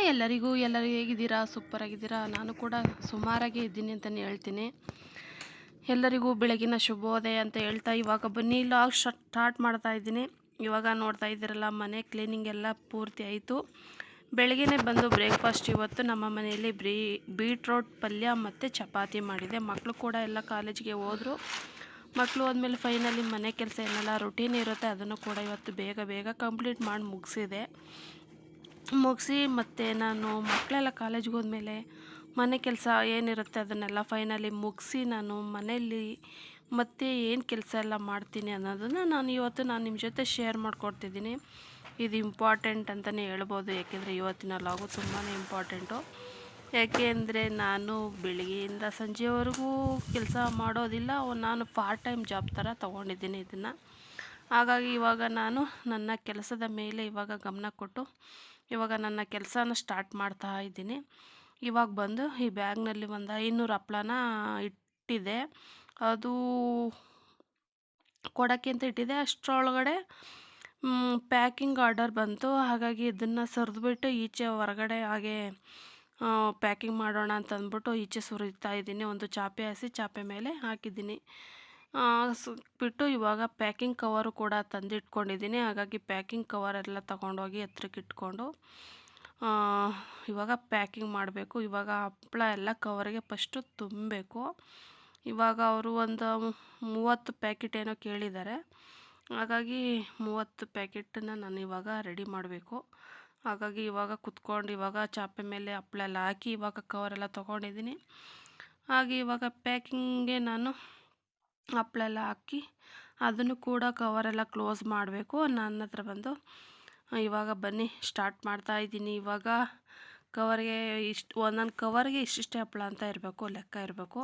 Hi ಎಲ್ಲರಿಗೂ ಎಲ್ಲರೂ ಹೇಗಿದ್ದೀರಾ? ಸೂಪರ್ ಆಗಿದ್ದೀರಾ? ನಾನು ಕೂಡ ಸುಮಾರಾಗಿ ಇದ್ದೀನಿ ಅಂತಲೇ ಹೇಳ್ತೀನಿ. ಎಲ್ಲರಿಗೂ ಬೆಳಗಿನ ಶುಭೋದಯ ಅಂತ ಹೇಳ್ತಾ ಇವಾಗ ಬನ್ನಿ. ಲಾಗ್ ಸ್ಟಾರ್ಟ್ ಮಾಡ್ತಾ ಇದ್ದೀನಿ. ಇವಾಗ ನೋಡ್ತಾ ಇದ್ದೀರಲ್ಲ, ಮನೆ ಕ್ಲೀನಿಂಗ್ ಎಲ್ಲ ಪೂರ್ತಿ ಆಯಿತು. ಬೆಳಗ್ಗೆ ಬಂದು ಬ್ರೇಕ್ಫಾಸ್ಟ್ ಇವತ್ತು ನಮ್ಮ ಮನೆಯಲ್ಲಿ ಬ್ರೀ, ಬೀಟ್ರೋಟ್ ಪಲ್ಯ ಮತ್ತು ಚಪಾತಿ ಮಾಡಿದೆ. ಮಕ್ಕಳು ಕೂಡ ಎಲ್ಲ ಕಾಲೇಜಿಗೆ ಹೋದರು. ಮಕ್ಕಳು ಹೋದ್ಮೇಲೆ ಫೈನಲಿ ಮನೆ ಕೆಲಸ ಏನೆಲ್ಲ ರೊಟೀನ್ ಇರುತ್ತೆ ಅದನ್ನು ಕೂಡ ಇವತ್ತು ಬೇಗ ಬೇಗ ಕಂಪ್ಲೀಟ್ ಮಾಡಿ ಮುಗಿಸಿದೆ. ಮುಗಿಸಿ ಮತ್ತು ನಾನು ಮಕ್ಕಳೆಲ್ಲ ಕಾಲೇಜ್ಗೆ ಹೋದ್ಮೇಲೆ ಮನೆ ಕೆಲಸ ಏನಿರುತ್ತೆ ಅದನ್ನೆಲ್ಲ ಫೈನಲಿ ಮುಗಿಸಿ ನಾನು ಮನೆಯಲ್ಲಿ ಮತ್ತೆ ಏನು ಕೆಲಸ ಎಲ್ಲ ಮಾಡ್ತೀನಿ ಅನ್ನೋದನ್ನು ನಾನು ಇವತ್ತು ನಾನು ನಿಮ್ಮ ಜೊತೆ ಶೇರ್ ಮಾಡ್ಕೊಡ್ತಿದ್ದೀನಿ. ಇದು ಇಂಪಾರ್ಟೆಂಟ್ ಅಂತಲೇ ಹೇಳ್ಬೋದು, ಯಾಕೆಂದರೆ ಇವತ್ತಿನ ಲಾಗು ತುಂಬಾ ಇಂಪಾರ್ಟೆಂಟು ಯಾಕೆ ಅಂದರೆ ನಾನು ಬೆಳಿಗ್ಗೆಯಿಂದ ಸಂಜೆವರೆಗೂ ಕೆಲಸ ಮಾಡೋದಿಲ್ಲ, ನಾನು ಪಾರ್ಟ್ ಟೈಮ್ ಜಾಬ್ ಥರ ತೊಗೊಂಡಿದ್ದೀನಿ ಇದನ್ನು. ಹಾಗಾಗಿ ಇವಾಗ ನಾನು ನನ್ನ ಕೆಲಸದ ಮೇಲೆ ಇವಾಗ ಗಮನ ಕೊಟ್ಟು ಇವಾಗ ನನ್ನ ಕೆಲಸನ ಸ್ಟಾರ್ಟ್ ಮಾಡ್ತಾ ಇದ್ದೀನಿ. ಇವಾಗ ಬಂದು ಈ ಬ್ಯಾಗ್ನಲ್ಲಿ ಒಂದು ಐನೂರು ಹಪ್ಳನ ಇಟ್ಟಿದೆ. ಅದು ಕೊಡೋಕ್ಕೆ ಅಂತ ಇಟ್ಟಿದೆ? ಅಷ್ಟರೊಳಗಡೆ ಪ್ಯಾಕಿಂಗ್ ಆರ್ಡರ್ ಬಂತು. ಹಾಗಾಗಿ ಇದನ್ನು ಸರಿದ್ಬಿಟ್ಟು ಈಚೆ ಹೊರಗಡೆ ಹಾಗೆ ಪ್ಯಾಕಿಂಗ್ ಮಾಡೋಣ ಅಂತ ಅಂದ್ಬಿಟ್ಟು ಈಚೆ ಸುರಿತಾ ಇದ್ದೀನಿ. ಒಂದು ಚಾಪೆ ಹಸಿ, ಚಾಪೆ ಮೇಲೆ ಹಾಕಿದ್ದೀನಿ. ಬಿಟ್ಟು ಇವಾಗ ಪ್ಯಾಕಿಂಗ್ ಕವರು ಕೂಡ ತಂದಿಟ್ಕೊಂಡಿದ್ದೀನಿ. ಹಾಗಾಗಿ ಪ್ಯಾಕಿಂಗ್ ಕವರ್ ಎಲ್ಲ ತಗೊಂಡೋಗಿ ಹತ್ರಕ್ಕೆ ಇಟ್ಕೊಂಡು ಇವಾಗ ಪ್ಯಾಕಿಂಗ್ ಮಾಡಬೇಕು. ಇವಾಗ ಹಪ್ಪಳ ಎಲ್ಲ ಕವರಿಗೆ ಫಸ್ಟು ತುಂಬಬೇಕು. ಇವಾಗ ಅವರು ಒಂದು ಮೂವತ್ತು ಪ್ಯಾಕೆಟ್ ಏನೋ ಕೇಳಿದ್ದಾರೆ. ಹಾಗಾಗಿ ಮೂವತ್ತು ಪ್ಯಾಕೆಟನ್ನ ನಾನು ಇವಾಗ ರೆಡಿ ಮಾಡಬೇಕು. ಹಾಗಾಗಿ ಇವಾಗ ಕುತ್ಕೊಂಡು ಇವಾಗ ಚಾಪೆ ಮೇಲೆ ಹಪ್ಪಳ ಎಲ್ಲ ಹಾಕಿ ಇವಾಗ ಕವರೆಲ್ಲ ತೊಗೊಂಡಿದ್ದೀನಿ. ಹಾಗೆ ಇವಾಗ ಪ್ಯಾಕಿಂಗ್ಗೆ ನಾನು ಹಪ್ಳ ಎಲ್ಲ ಹಾಕಿ ಅದನ್ನು ಕೂಡ ಕವರೆಲ್ಲ ಕ್ಲೋಸ್ ಮಾಡಬೇಕು. ನನ್ನ ಹತ್ರ ಬಂದು ಇವಾಗ ಬನ್ನಿ ಸ್ಟಾರ್ಟ್ ಮಾಡ್ತಾ ಇದ್ದೀನಿ. ಇವಾಗ ಕವರ್ಗೆ ಇಷ್ಟು ಒಂದೊಂದು ಕವರ್ಗೆ ಇಷ್ಟಿಷ್ಟೇ ಹಪ್ಪಳ ಅಂತ ಇರಬೇಕು, ಲೆಕ್ಕ ಇರಬೇಕು.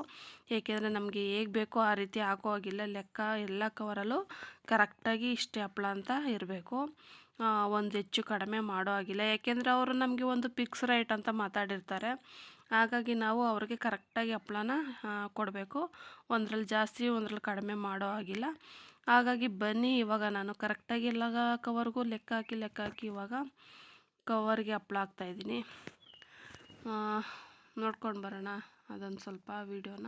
ಏಕೆಂದರೆ ನಮಗೆ ಹೇಗೆ ಬೇಕೋ ಆ ರೀತಿ ಹಾಕೋ ಹಾಗಿಲ್ಲ. ಲೆಕ್ಕ ಎಲ್ಲ ಕವರಲ್ಲೂ ಕರೆಕ್ಟಾಗಿ ಇಷ್ಟೇ ಹಪ್ಪಳ ಅಂತ ಇರಬೇಕು. ಒಂದು ಹೆಚ್ಚು ಕಡಿಮೆ ಮಾಡೋ ಹಾಗಿಲ್ಲ. ಯಾಕೆಂದರೆ ಅವರು ನಮಗೆ ಒಂದು ಫಿಕ್ಸ್ ರೇಟ್ ಅಂತ ಮಾತಾಡಿರ್ತಾರೆ. ಹಾಗಾಗಿ ನಾವು ಅವ್ರಿಗೆ ಕರೆಕ್ಟಾಗಿ ಹಪ್ಪಳನ ಕೊಡಬೇಕು. ಒಂದರಲ್ಲಿ ಜಾಸ್ತಿ, ಒಂದ್ರಲ್ಲಿ ಕಡಿಮೆ ಮಾಡೋ ಹಾಗಿಲ್ಲ. ಹಾಗಾಗಿ ಬನ್ನಿ ಇವಾಗ ನಾನು. ಕರೆಕ್ಟಾಗಿ ಎಲ್ಲ ಕವರ್ಗೂ ಲೆಕ್ಕ ಹಾಕಿ ಲೆಕ್ಕ ಹಾಕಿ ಇವಾಗ ಕವರ್ಗೆ ಹಪ್ಳ ಹಾಕ್ತಾಯಿದ್ದೀನಿ ನೋಡ್ಕೊಂಡು ಬರೋಣ ಅದೊಂದು ಸ್ವಲ್ಪ ವೀಡಿಯೋನ.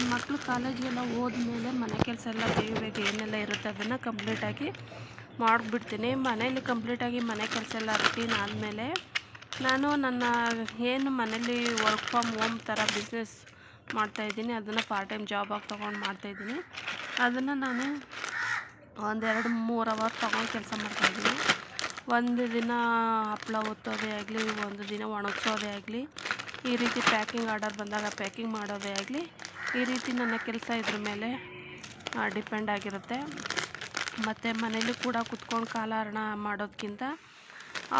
ನನ್ನ ಮಕ್ಕಳು ಕಾಲೇಜಿಗೆಲ್ಲ ಹೋದ್ಮೇಲೆ ಮನೆ ಕೆಲಸ ಎಲ್ಲ ಬೇಗ ಬೇಗ ಏನೆಲ್ಲ ಇರುತ್ತೆ ಅದನ್ನು ಕಂಪ್ಲೀಟಾಗಿ ಮಾಡಿಬಿಡ್ತೀನಿ. ಮನೇಲಿ ಕಂಪ್ಲೀಟಾಗಿ ಮನೆ ಕೆಲಸ ಎಲ್ಲ ರುಟೀನ್ ಆದಮೇಲೆ ನಾನು ನನ್ನ ಏನು ಮನೇಲಿ ವರ್ಕ್ ಫ್ರಮ್ ಹೋಮ್ ಥರ ಬಿಸ್ನೆಸ್ ಮಾಡ್ತಾಯಿದ್ದೀನಿ ಅದನ್ನು ಪಾರ್ಟ್ ಟೈಮ್ ಜಾಬ್ ಆಗಿ ತೊಗೊಂಡು ಮಾಡ್ತಾಯಿದ್ದೀನಿ ಅದನ್ನು ನಾನು ಒಂದೆರಡು ಮೂರು ಅವರ್ ತೊಗೊಂಡು ಕೆಲಸ ಮಾಡ್ತಾಯಿದ್ದೀನಿ ಒಂದು ದಿನ ಹಪ್ಪಳ ಒತ್ತೋದೇ ಆಗಲಿ, ಒಂದು ದಿನ ಒಣಗಿಸೋದೇ ಆಗಲಿ, ಈ ರೀತಿ ಪ್ಯಾಕಿಂಗ್ ಆರ್ಡರ್ ಬಂದಾಗ ಪ್ಯಾಕಿಂಗ್ ಮಾಡೋದೇ ಆಗಲಿ ಈ ರೀತಿ ನನ್ನ ಕೆಲಸ ಇದ್ರ ಮೇಲೆ ಡಿಪೆಂಡ್ ಆಗಿರುತ್ತೆ. ಮತ್ತು ಮನೇಲಿ ಕೂಡ ಕುತ್ಕೊಂಡು ಕಾಲಹರಣ ಮಾಡೋದಕ್ಕಿಂತ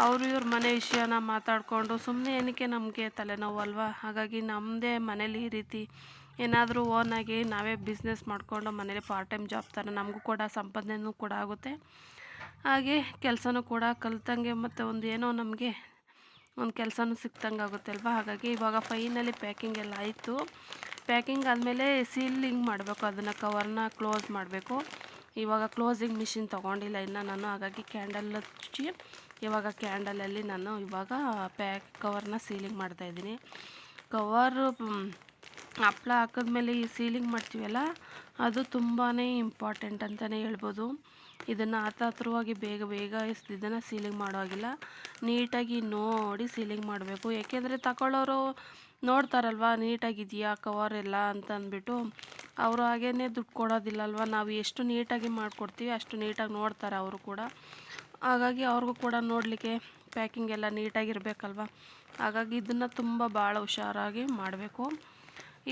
ಅವರು ಇವ್ರ ಮನೆ ವಿಷಯನ ಮಾತಾಡಿಕೊಂಡು ಸುಮ್ಮನೆ ಏನಕ್ಕೆ ನಮಗೆ ತಲೆನೋವು ಅಲ್ವಾ? ಹಾಗಾಗಿ ನಮ್ಮದೇ ಮನೇಲಿ ಈ ರೀತಿ ಏನಾದರೂ ಓನಾಗಿ ನಾವೇ ಬಿಸ್ನೆಸ್ ಮಾಡಿಕೊಂಡು ಮನೇಲಿ ಪಾರ್ಟ್ ಟೈಮ್ ಜಾಬ್ ಥರ ನಮಗೂ ಕೂಡ ಸಂಪಾದನೆಯೂ ಕೂಡ ಆಗುತ್ತೆ. ಹಾಗೆ ಕೆಲಸನೂ ಕೂಡ ಕಲ್ತಂಗೆ ಮತ್ತು ಒಂದು ಏನೋ ನಮಗೆ ಒಂದು ಕೆಲಸನೂ ಸಿಕ್ತಂಗೆ ಆಗುತ್ತೆ ಅಲ್ವಾ? ಹಾಗಾಗಿ ಇವಾಗ ಫೈನಲಿ ಪ್ಯಾಕಿಂಗ್ ಎಲ್ಲ ಆಯಿತು. ಪ್ಯಾಕಿಂಗ್ ಆದಮೇಲೆ ಸೀಲಿಂಗ್ ಮಾಡಬೇಕು. ಅದನ್ನು ಕವರ್ನ ಕ್ಲೋಸ್ ಮಾಡಬೇಕು. ಇವಾಗ ಕ್ಲೋಸಿಂಗ್ ಮಿಷಿನ್ ತೊಗೊಂಡಿಲ್ಲ ಇನ್ನು ನಾನು. ಹಾಗಾಗಿ ಕ್ಯಾಂಡಲ್ ಹಚ್ಚಿ ಇವಾಗ ಕ್ಯಾಂಡಲಲ್ಲಿ ನಾನು ಇವಾಗ ಪ್ಯಾಕ್ ಕವರ್ನ ಸೀಲಿಂಗ್ ಮಾಡ್ತಾಯಿದ್ದೀನಿ ಕವರು ಹಪ್ಪಳ ಹಾಕಿದ್ಮೇಲೆ ಈ ಸೀಲಿಂಗ್ ಮಾಡ್ತೀವಲ್ಲ, ಅದು ತುಂಬಾ ಇಂಪಾರ್ಟೆಂಟ್ ಅಂತಲೇ ಹೇಳ್ಬೋದು. ಇದನ್ನು ಹತ್ರವಾಗಿ ಬೇಗ ಬೇಗ ಇದನ್ನು ಸೀಲಿಂಗ್ ಮಾಡೋ ಹಾಗಿಲ್ಲ. ನೀಟಾಗಿ ನೋಡಿ ಸೀಲಿಂಗ್ ಮಾಡಬೇಕು. ಏಕೆಂದರೆ ತಗೊಳ್ಳೋರು ನೋಡ್ತಾರಲ್ವ, ನೀಟಾಗಿದೆಯಾ ಕವರ್ ಎಲ್ಲ ಅಂತ ಅಂದ್ಬಿಟ್ಟು ಅವರು ಹಾಗೇ ದುಡ್ಡು ಕೊಡೋದಿಲ್ಲ ಅಲ್ವ ನಾವು ಎಷ್ಟು ನೀಟಾಗಿ ಮಾಡಿಕೊಡ್ತೀವಿ ಅಷ್ಟು ನೀಟಾಗಿ ನೋಡ್ತಾರೆ ಅವರು ಕೂಡ. ಹಾಗಾಗಿ ಅವ್ರಿಗೂ ಕೂಡ ನೋಡಲಿಕ್ಕೆ ಪ್ಯಾಕಿಂಗ್ ಎಲ್ಲ ನೀಟಾಗಿರಬೇಕಲ್ವ. ಹಾಗಾಗಿ ಇದನ್ನು ತುಂಬ ಭಾಳ ಹುಷಾರಾಗಿ ಮಾಡಬೇಕು.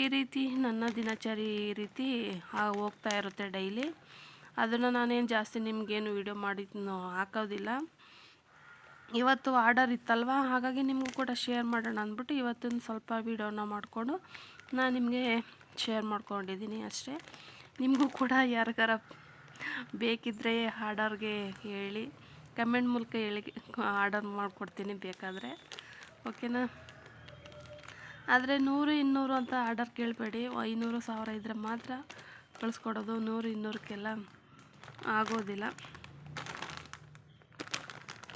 ಈ ರೀತಿ ನನ್ನ ದಿನಚರಿ ಈ ರೀತಿ ಹೋಗ್ತಾ ಇರುತ್ತೆ ಡೈಲಿ ಅದನ್ನು ನಾನೇನು ಜಾಸ್ತಿ ನಿಮಗೇನು ವೀಡಿಯೋ ಮಾಡಿ ಹಾಕೋದಿಲ್ಲ. ಇವತ್ತು ಆರ್ಡರ್ ಇತ್ತಲ್ವ? ಹಾಗಾಗಿ ನಿಮಗೂ ಕೂಡ ಶೇರ್ ಮಾಡೋಣ ಅಂದ್ಬಿಟ್ಟು ಇವತ್ತಿನ ಸ್ವಲ್ಪ ವೀಡಿಯೋನ ಮಾಡಿಕೊಂಡು ನಾನು ನಿಮಗೆ ಶೇರ್ ಮಾಡ್ಕೊಂಡಿದ್ದೀನಿ ಅಷ್ಟೇ. ನಿಮಗೂ ಕೂಡ ಯಾರಿಗಾರ ಬೇಕಿದ್ದರೆ ಆರ್ಡರ್ಗೆ ಹೇಳಿ, ಕಮೆಂಟ್ ಮೂಲಕ ಹೇಳಿ, ಆರ್ಡರ್ ಮಾಡಿಕೊಡ್ತೀನಿ ಬೇಕಾದರೆ. ಓಕೆನಾ? ಆದರೆ ನೂರು ಇನ್ನೂರು ಅಂತ ಆರ್ಡರ್ ಕೇಳಬೇಡಿ. ಐನೂರು ಸಾವಿರ ಇದ್ದರೆ ಮಾತ್ರ ಕಳಿಸ್ಕೊಡೋದು. ನೂರು ಇನ್ನೂರಕ್ಕೆಲ್ಲ ಆಗೋದಿಲ್ಲ.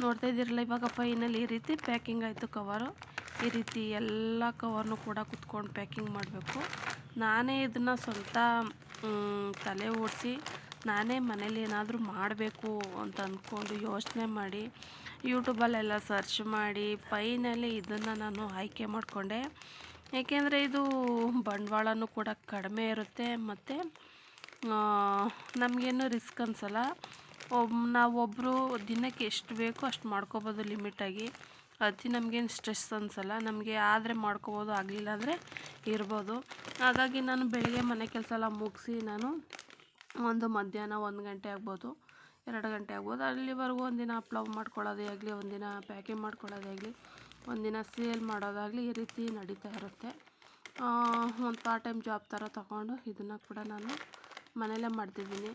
ನೋಡ್ತಾ ಇದ್ದೀರಲ್ಲ, ಇವಾಗ ಫೈನಲ್ ಈ ರೀತಿ ಪ್ಯಾಕಿಂಗ್ ಆಯಿತು ಕವರು ಈ ರೀತಿ ಎಲ್ಲ ಕವರ್ನು ಕೂಡ ಕುತ್ಕೊಂಡು ಪ್ಯಾಕಿಂಗ್ ಮಾಡಬೇಕು. ನಾನೇ ಇದನ್ನು ಸ್ವಂತ ತಲೆ ಓಡಿಸಿ ನಾನೇ ಮನೇಲಿ ಏನಾದರೂ ಮಾಡಬೇಕು ಅಂತ ಅಂದ್ಕೊಂಡು ಯೋಚನೆ ಮಾಡಿ ಯೂಟ್ಯೂಬಲ್ಲೆಲ್ಲ ಸರ್ಚ್ ಮಾಡಿ ಫೈನಲಿ ಇದನ್ನು ನಾನು ಆಯ್ಕೆ ಮಾಡಿಕೊಂಡೆ. ಏಕೆಂದರೆ ಇದು ಬಂಡವಾಳನೂ ಕೂಡ ಕಡಿಮೆ ಇರುತ್ತೆ ಮತ್ತು ನಮಗೇನು ರಿಸ್ಕ್ ಅನ್ಸಲ್ಲ. ಒಬ್ ನಾವೊಬ್ಬರು ದಿನಕ್ಕೆ ಎಷ್ಟು ಬೇಕೋ ಅಷ್ಟು ಮಾಡ್ಕೋಬೋದು ಲಿಮಿಟಾಗಿ. ಅತಿ ನಮಗೇನು ಸ್ಟ್ರೆಸ್ ಅನ್ಸಲ್ಲ, ನಮಗೆ ಆದರೆ ಮಾಡ್ಕೋಬೋದು, ಆಗಲಿಲ್ಲ ಅಂದರೆ ಇರ್ಬೋದು. ಹಾಗಾಗಿ ನಾನು ಬೆಳಗ್ಗೆ ಮನೆ ಕೆಲಸ ಎಲ್ಲ ಮುಗಿಸಿ ನಾನು ಒಂದು ಮಧ್ಯಾಹ್ನ ಒಂದು ಗಂಟೆ ಆಗ್ಬೋದು, ಎರಡು ಗಂಟೆ ಆಗ್ಬೋದು. ಅಲ್ಲಿವರೆಗೂ ಒಂದಿನ ಅಪ್ಲೋಡ್ ಮಾಡ್ಕೊಳ್ಳೋದೇ ಆಗಲಿ, ಒಂದಿನ ಪ್ಯಾಕಿಂಗ್ ಮಾಡ್ಕೊಳ್ಳೋದೇ ಆಗಲಿ, ಒಂದಿನ ಸೇಲ್ ಮಾಡೋದಾಗಲಿ ಈ ರೀತಿ ನಡೀತಾ ಇರುತ್ತೆ. ಒಂದು ಪಾರ್ಟ್ ಟೈಮ್ ಜಾಬ್ ಥರ ತಗೊಂಡು ಇದನ್ನು ಕೂಡ ನಾನು ಮನೆಯಲ್ಲೇ ಮಾಡ್ತಿದ್ದೀನಿ.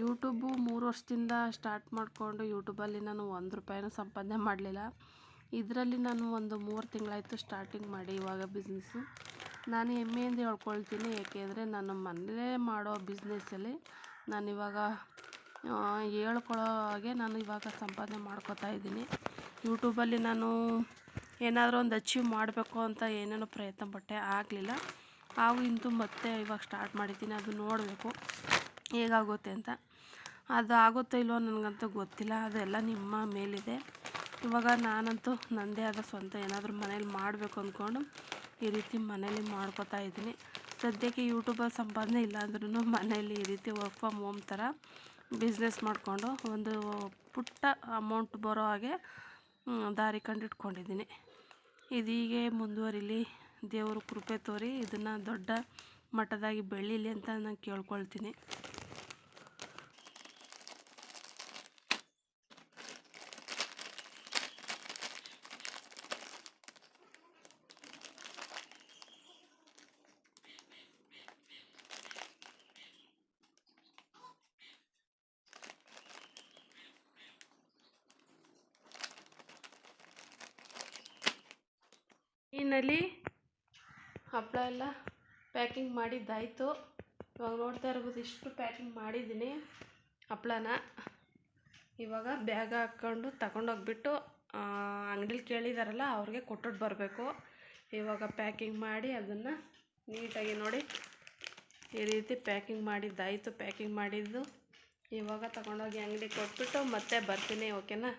ಯೂಟ್ಯೂಬು ಮೂರು ವರ್ಷದಿಂದ ಸ್ಟಾರ್ಟ್ ಮಾಡಿಕೊಂಡು ಯೂಟ್ಯೂಬಲ್ಲಿ ನಾನು ಒಂದು ರೂಪಾಯಿನೂ ಸಂಪಾದನೆ ಮಾಡಲಿಲ್ಲ. ಇದರಲ್ಲಿ ನಾನು ಒಂದು ಮೂರು ತಿಂಗಳಾಯಿತು ಸ್ಟಾರ್ಟಿಂಗ್ ಮಾಡಿ ಇವಾಗ ಬಿಸ್ನೆಸ್ಸು ನಾನು ಹೆಮ್ಮೆಯಿಂದ ಹೇಳ್ಕೊಳ್ತೀನಿ, ಏಕೆಂದರೆ ನಾನು ಮನೇಲೇ ಮಾಡೋ ಬಿಸ್ನೆಸ್ಸಲ್ಲಿ ನಾನಿವಾಗ ಹೇಳ್ಕೊಳ್ಳೋ ಹಾಗೆ ನಾನು ಇವಾಗ ಸಂಪಾದನೆ ಮಾಡ್ಕೋತಾ ಇದ್ದೀನಿ. ಯೂಟ್ಯೂಬಲ್ಲಿ ನಾನು ಏನಾದರೂ ಒಂದು ಅಚೀವ್ ಮಾಡಬೇಕು ಅಂತ ಏನೇನೋ ಪ್ರಯತ್ನ ಪಟ್ಟೆ ಆಗಲಿಲ್ಲ. ಹಾಗೂ ಇಂತೂ ಮತ್ತೆ ಇವಾಗ ಸ್ಟಾರ್ಟ್ ಮಾಡಿದ್ದೀನಿ, ಅದು ನೋಡಬೇಕು. ಹೇಗಾಗುತ್ತೆ ಅಂತ. ಅದು ಆಗುತ್ತೋ ಇಲ್ವೋ ನನಗಂತೂ ಗೊತ್ತಿಲ್ಲ. ಅದೆಲ್ಲ ನಿಮ್ಮ ಮೇಲಿದೆ. ಇವಾಗ ನಾನಂತೂ ನನ್ನದೇ ಆದ ಸ್ವಂತ ಏನಾದರೂ ಮನೇಲಿ ಮಾಡಬೇಕು ಅಂದ್ಕೊಂಡು ಈ ರೀತಿ ಮನೇಲಿ ಮಾಡ್ಕೋತಾ ಇದ್ದೀನಿ. ಸದ್ಯಕ್ಕೆ ಯೂಟ್ಯೂಬಲ್ಲಿ ಸಂಪಾದನೆ ಇಲ್ಲ ಅಂದ್ರೂ ಮನೇಲಿ ಈ ರೀತಿ ವರ್ಕ್ ಫ್ರಮ್ ಹೋಮ್ ಥರ ಬಿಸ್ನೆಸ್ ಮಾಡಿಕೊಂಡು ಒಂದು ಪುಟ್ಟ ಅಮೌಂಟ್ ಬರೋ ಹಾಗೆ ದಾರಿ ಕಂಡಿಟ್ಕೊಂಡಿದ್ದೀನಿ. ಇದೀಗೆ ಮುಂದುವರಿಲಿ. ದೇವರು ಕೃಪೆ ತೋರಿ ಇದನ್ನು ದೊಡ್ಡ ಮಟ್ಟದಾಗಿ ಬೆಳೀಲಿ ಅಂತ ನಾನು ಕೇಳ್ಕೊಳ್ತೀನಿ. ಇನ್ನಲ್ಲಿ ಹಪ್ಪಳ ಎಲ್ಲ ಪ್ಯಾಕಿಂಗ್ ಮಾಡಿದ್ದಾಯಿತು. ಇವಾಗ ನೋಡ್ತಾ ಇರ್ಬೋದು ಇಷ್ಟು ಪ್ಯಾಕಿಂಗ್ ಮಾಡಿದ್ದೀನಿ ಹಪ್ಪಳನ ಇವಾಗ ಬ್ಯಾಗ್ ಹಾಕ್ಕೊಂಡು ತಗೊಂಡೋಗ್ಬಿಟ್ಟು ಅಂಗಡೀಲಿ ಕೇಳಿದಾರಲ್ಲ ಅವ್ರಿಗೆ ಕೊಟ್ಟುಟ್ಟು ಬರಬೇಕು. ಇವಾಗ ಪ್ಯಾಕಿಂಗ್ ಮಾಡಿ ಅದನ್ನು ನೀಟಾಗಿ ನೋಡಿ ಈ ರೀತಿ ಪ್ಯಾಕಿಂಗ್ ಮಾಡಿದ್ದಾಯಿತು, ಪ್ಯಾಕಿಂಗ್ ಮಾಡಿದ್ದು. ಇವಾಗ ತಗೊಂಡೋಗಿ ಅಂಗಡಿ ಕೊಟ್ಬಿಟ್ಟು ಮತ್ತೆ ಬರ್ತೀನಿ, ಓಕೆನಾ?